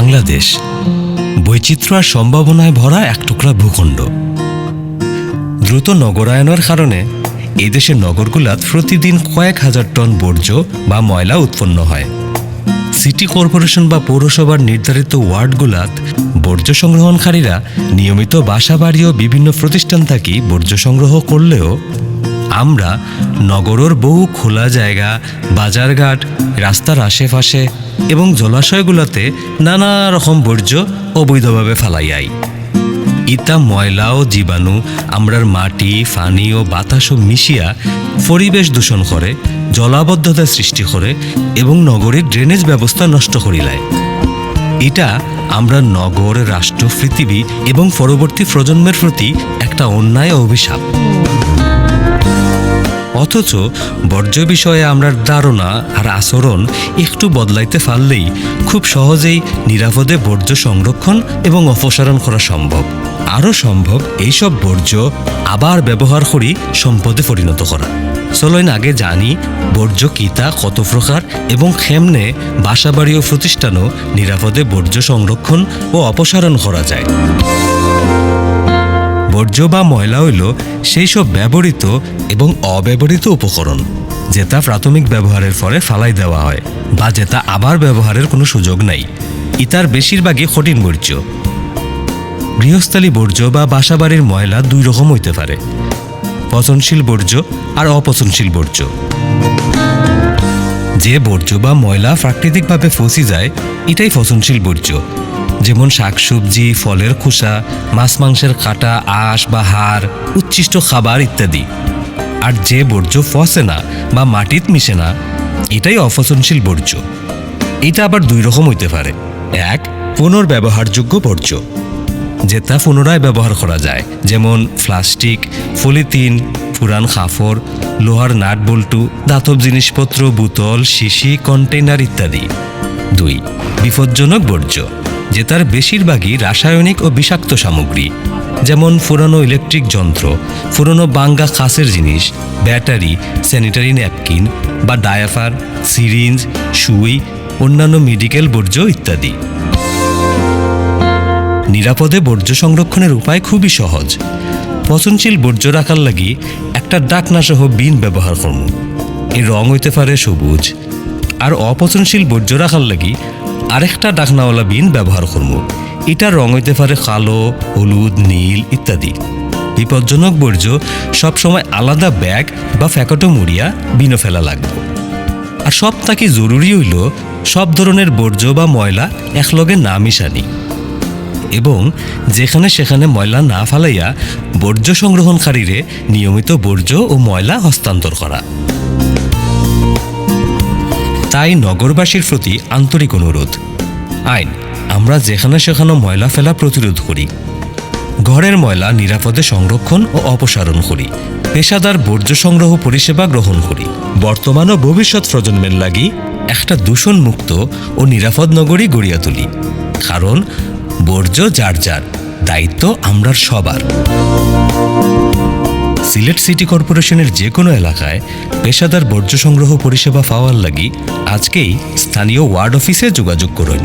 বাংলাদেশ বৈচিত্র্য আর সম্ভাবনায় ভরা এক টুকরা ভূখণ্ড। দ্রুত নগরায়নের কারণে এই দেশের নগরগুলাত প্রতিদিন কয়েক হাজার টন বর্জ্য বা ময়লা উৎপন্ন হয়। সিটি কর্পোরেশন বা পৌরসভার নির্ধারিত ওয়ার্ডগুলাত বর্জ্য সংগ্রহণকারীরা নিয়মিত বাসা বাড়ি ও বিভিন্ন প্রতিষ্ঠান থাকি বর্জ্য সংগ্রহ করলেও আমরা নগরের বহু খোলা জায়গা, বাজারঘাট, রাস্তার আশেপাশে এবং জলাশয়গুলোতে নানা রকম বর্জ্য অবৈধভাবে ফালাইয়াই ইতা, ময়লা ও জীবাণু আমরার মাটি ফানি ও বাতাসও মিশিয়া পরিবেশ দূষণ করে, জলাবদ্ধতা সৃষ্টি করে এবং নগরের ড্রেনেজ ব্যবস্থা নষ্ট করিলায় এটা আমরা নগর, রাষ্ট্র, পৃথিবী এবং পরবর্তী প্রজন্মের প্রতি একটা অন্যায় অভিশাপ। অথচ বর্জ্য বিষয়ে আমরা ধারণা আর আচরণ একটু বদলাইতে পারলেই খুব সহজেই নিরাপদে বর্জ্য সংরক্ষণ এবং অপসারণ করা সম্ভব। আরও সম্ভব এইসব বর্জ্য আবার ব্যবহার করি সম্পদে পরিণত করা। চলইন আগে জানি বর্জ্য কিতা কত প্রকার এবং খেমনে বাসাবাড়ি ও প্রতিষ্ঠানও নিরাপদে বর্জ্য সংরক্ষণ ও অপসারণ করা যায়। বর্জ্য বা ময়লা হইল সেই সব ব্যবহৃত এবং অব্যবহৃত উপকরণ, যেটা প্রাথমিক ব্যবহারের ফলে ফালাই দেওয়া হয়, বা যেটা আবার ব্যবহারের কোনো সুযোগ নাই। ইতার বেশিরভাগই কঠিন বর্জ্য। গৃহস্থালী বর্জ্য বা বাসাবাড়ির ময়লা দুই রকম হইতে পারে, পচনশীল বর্জ্য আর অপচনশীল বর্জ্য। যে বর্জ্য বা ময়লা প্রাকৃতিকভাবে ফসি যায়, এটাই পচনশীল বর্জ্য। যেমন শাকসবজি, ফলের খোসা, মাছ মাংসের কাটা, আঁশ বা হাড়, উচ্ছিষ্ট খাবার ইত্যাদি। আর যে বর্জ্য ফসে না বা মাটিত মিশে না, এটাই অপচনশীল বর্জ্য। এটা আবার দুই রকম হইতে পারে। এক, পুনর্ব্যবহারযোগ্য বর্জ্য, যেটা পুনরায় ব্যবহার করা যায়। যেমন প্লাস্টিক, পলিথিন, পুরান কাপড় লোহার নাট বল্টু ধাতব জিনিসপত্র, বোতল, শিশি, কন্টেইনার ইত্যাদি। দুই, বিপজ্জনক বর্জ্য যেটার বেশিরভাগই রাসায়নিক ও বিষাক্ত সামগ্রী, যেমন পুরানো ইলেকট্রিক যন্ত্র পুরনো বাঙ্গা খাসের জিনিস, ব্যাটারি, স্যানিটারি ন্যাপকিন বা ডায়াফার, সিরিঞ্জ, সুই, অন্যান্য মেডিকেল বর্জ্য ইত্যাদি। নিরাপদে বর্জ্য সংরক্ষণের উপায় খুবই সহজ। পচনশীল বর্জ্য রাখার লাগি একটা ডাকনাসহ বিন ব্যবহার করুন এর রং হইতে পারে সবুজ। আর অপচনশীল বর্জ্য রাখার লাগি আরেকটা ডাকনাওয়ালা বিন ব্যবহার করুন এটার রং হইতে পারে কালো, হলুদ, নীল ইত্যাদি। বিপজ্জনক বর্জ্য সবসময় আলাদা ব্যাগ বা ফ্যাকটো মুড়িয়া বিনো ফেলা লাগবে। আর সব তাকে জরুরি হইল? সব ধরনের বর্জ্য বা ময়লা একলগে না মিশানি। এবং যেখানে সেখানে ময়লা না ফালাইয়া বর্জ্য সংগ্রহণকারীরে নিয়মিত বর্জ্য ও ময়লা হস্তান্তর করা। তাই নগরবাসীর প্রতি আন্তরিক অনুরোধ। আইন, আমরা যেখানে সেখানে ময়লা ফেলা প্রতিরোধ করি। ঘরের ময়লা নিরাপদে সংরক্ষণ ও অপসারণ করি। পেশাদার বর্জ্য সংগ্রহ পরিষেবা গ্রহণ করি। বর্তমান ও ভবিষ্যৎ প্রজন্মের লাগি একটা দূষণ মুক্ত ও নিরাপদ নগরী গড়িয়া তুলি। কারণ বর্জ্য যার যার, দায়িত্ব আমরার সবার। সিলেট সিটি কর্পোরেশনের যে কোনো এলাকায় পেশাদার বর্জ্য সংগ্রহ পরিষেবা পাওয়ার লাগি আজকেই স্থানীয় ওয়ার্ড অফিসে যোগাযোগ করুন।